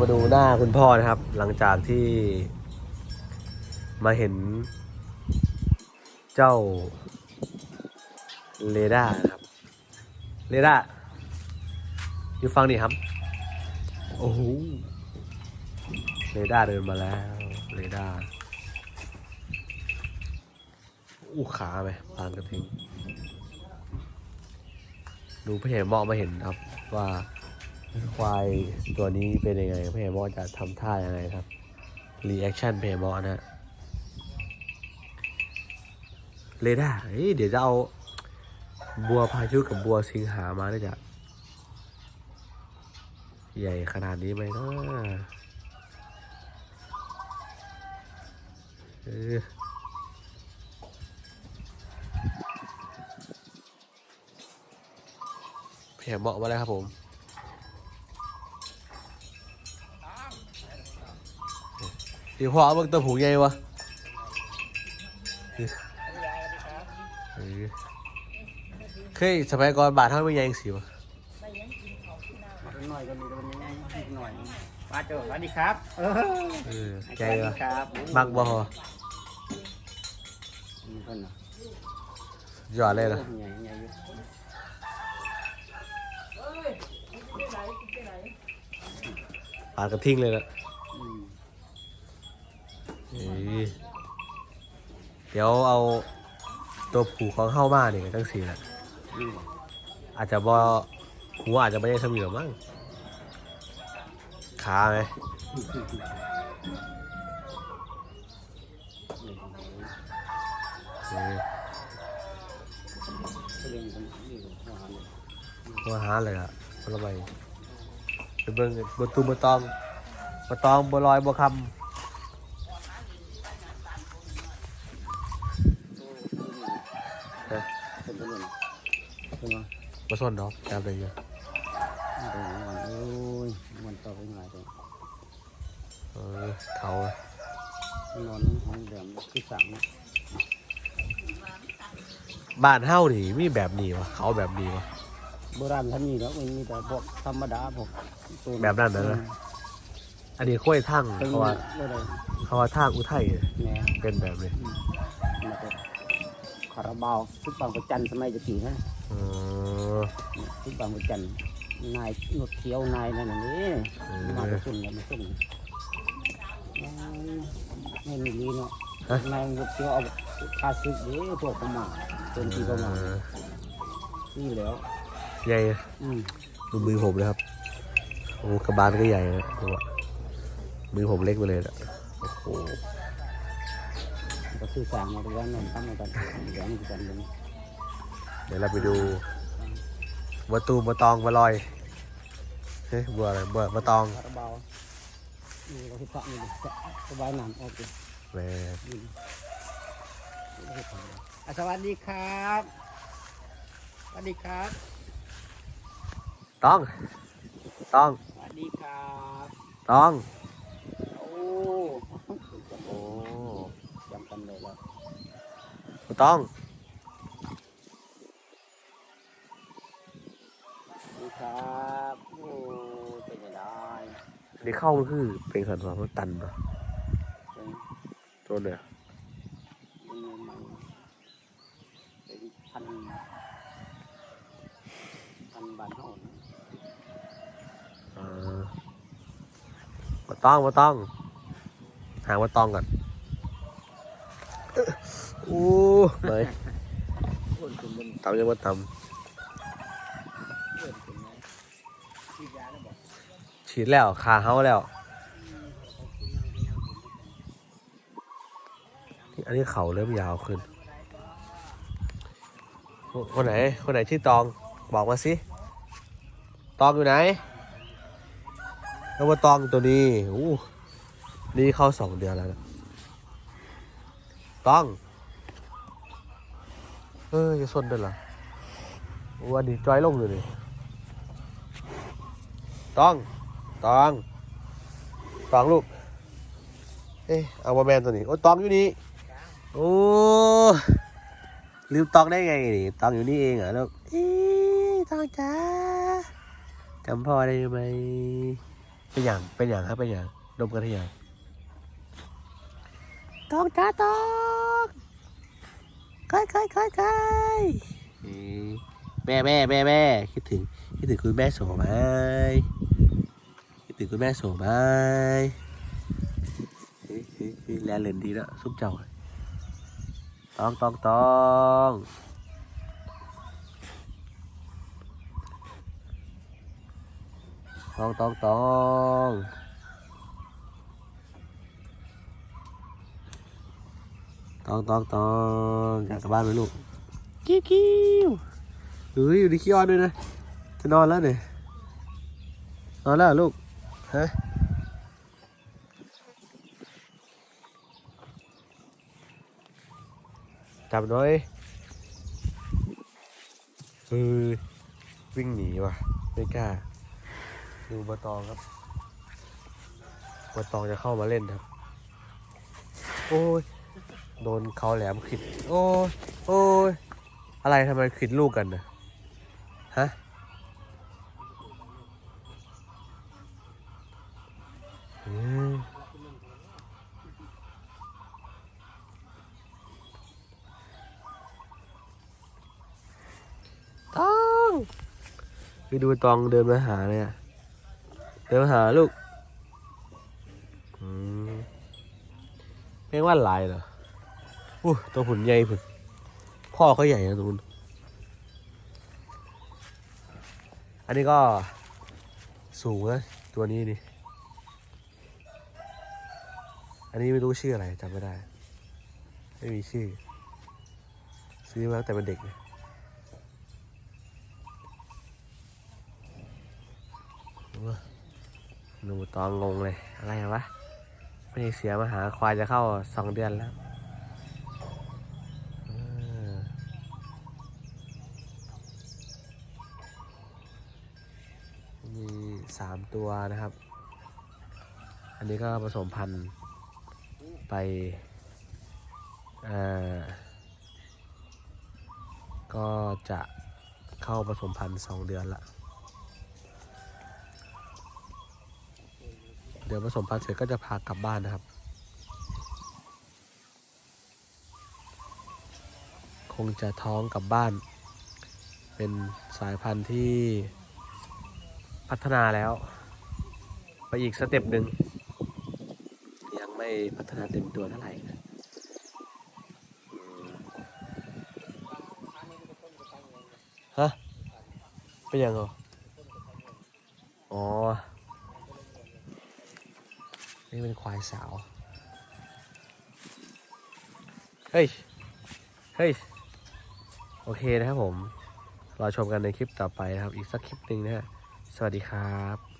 มาดูหน้าคุณพ่อนะครับ หลังจากที่มาเห็นเจ้าเรดาร์ครับ เรดาร์อยู่ฟังดิครับ โอ้โห เรดาร์เดินมาแล้ว เรดาร์อู้ขาไหมปานกระทิงดูเพี่เห็นมองมาเห็นครับว่า ควายตัวนี้เป็นยังไงพี่เห็นมอจะทำท่ายังไงครับรีแอคชั่นพี่เห็นมอนะเรดาร์เฮ้ยเดี๋ยวจะเอาบัวพายุกับบัวสิงหามาด้วยจ้ะใหญ่ขนาดนี้ไหมนะเออเพียงเหมาะมาแล้วครับผม เดี๋ยวพ่อเอาเบิ่งตัวผูใหญ่วะเออเคยสมัยก่อนบาทเท่าไม่ใหญ่จังสิวะหน่อยก็มีตัวนี้หน่อยป้าเจอสวัสดีครับ เออเออสใหญ่วัสวะดีครับมักบ่พอมีคนเหรอหยอดเลยนะใหญ่ใหญ่อยู่ปาดกระทิ้งเลยนะอืม เดี๋ยวเอาตัวผูของเข้ามาเนี่ยตั้งสี่แหละอาจจะบอหัวอาจจะไม่ได้สมีหรอมั้งขาไหมเออก็เรียนกันนี่ก็หัวหาเลยอะคนละใบไปเบิ่งบนตูบนตองบนตองบนลอยบนคำ เป็นตัวนี้เป็นไงำบนส้นดอกจำได้เยอะโอ้ยมันต่อไปหลายตัวเออเขานอนห้องเดิมคือสั่งนะบ้านเฮ้านี่มีแบบนี้วะเขาแบบนี้วะโบราณท่านมีแล้วมีแต่พวกธรรมดาพวกตัวแบบนั้นน่ะนะอันนี้ข้อยทั้งเป็นเขาว่าเรื่องอะไรเขาว่าทางอุทัยแหน่เป็นแบบนี้มาจากคาราบาวชุดบางประจันสมัยจะกี่นะเออชุดบางประจันนายหนวดเขียวนายนั่นน่ะนี่เออ มาประชุมกันมาสุ่มไม่มีลีเนาะนายหนวดเขียวเอาคาซึกเด้พวกประมาณเป็นที่ประมาณเออนี่แล้ว ใหญ่อืมดูมือผมเลยครับ โอ้กระบาลก็ใหญ่นะดูว่ามือผมเล็กไปเลยนะโอ้โห ก็คือสร้างมาตัวนั้นตั้งมากันเดี๋ยวมันกันเลยเดี๋ยวเราไปดูบัวตูมบัวตองบัวลอยเฮ้ยบัวอะไรบัวบัวตองคาราบาวนี่เราที่ตักนี่สบายน้ำโอเคแหม่อะสวัสดีครับสวัสดีครับต้องต้องสวัสดีครับต้องโอ้โอ้จำกันเลยแล้วบัวต้องสวัสดีครับโอ้เป็นยังไงอันนี้เข้ามันคือเป็นสันว่ามันตันปะเป็นตัวเนี่ยมันมันเป็นพันพันบาทเท่านั้นเออบัวต้องบัวต้อง หาบัวตองก่อนเอ้อโอ้เลยคนเป็นบนตำยังว่าตเพื่อนเป็นไงฉีดยาแล้วบอกำฉีดแล้วขาเฮาแล้ว อันนี้เขาเริ่มยาวขึ้น คนไหน คนไหนชื่อตอง บอกมาสิ ตองอยู่ไหนแล้วว่าตองตัวนี้ อู้ นี่เข้าสองเดือนแล้วนะ ตอง เออจะสนด้วยเหรอวันนี้จอยลงอยู่นี่ตองตองตองลูก เอ๊ะเอามาแมนตัวนี้ โอ้ตองอยู่นี่ โอ้ลืมตองได้ไงนี่ตองอยู่นี่เองเหรอลูกเอ๊ตองจ้าจำพ่อได้ไหมเป็นอย่างเป็นอย่างครับเป็นอย่างดมกันที่อย่างตองจ้าตอง ใกล้ใกล้ใกล้ใกล้แม่แม่แม่แม่คิดถึงคิดถึงคุณแม่โสไหมคิดถึงคุณแม่โสไหมเฮ้ยเฮ้ยเฮ้ยแลเลนดีแล้วซุปเจ้าตองตองตองตองตองตอง ตองตองตองอยากกลับบ้านไหมลูกกิ้วกิ้วเฮ้ยอยู่ในขี้อ้อนด้วยนะ จะนอนแล้วเนี่ยนอนแล้วเหรอลูกฮะจับหน่อยเออวิ่งหนีว่ะไม่กล้า ดูบะตองครับบะตองจะเข้ามาเล่นครับ โอ้ย โดนเขาแหลมขิด โอ้ยโอ้ยอะไรทำไมขิดลูกกันนะฮะตองไปดูตองเดินมาหาเลยอะเดินมาหาลูกอืมแม่งว่าลายเหรอ อู้ตัวผุนใหญ่ผุนพ่อเขาใหญ่นะตรงนู้นอันนี้ก็สูงนะตัวนี้นี่ อันนี้ไม่รู้ชื่ออะไรจำไม่ได้ ไม่มีชื่อ ซื้อมาตั้งแต่เป็นเด็กเลยหนูตองงงเลย อะไรวะไม่ได้เสียมาหาควายจะเข้าสองเดือนแล้ว มีสามตัวนะครับ อันนี้ก็ผสมพันธุ์ไปก็จะเข้าผสมพันธุ์สองเดือนละ เดี๋ยวผสมพันธุ์เสร็จก็จะพากลับบ้านนะครับ คงจะท้องกลับบ้าน เป็นสายพันธุ์ที่ พัฒนาแล้ว ไปอีกสเต็ปหนึ่งยังไม่พัฒนาเต็มตัวเท่าไหร่นะฮะเป็นยังไงอ๋อ นี่เป็นควายสาว เฮ้ย เฮ้ย โอเคนะครับผมรอชมกันในคลิปต่อไปนะครับ อีกสักคลิปหนึ่งนะฮะ สวัสดีครับ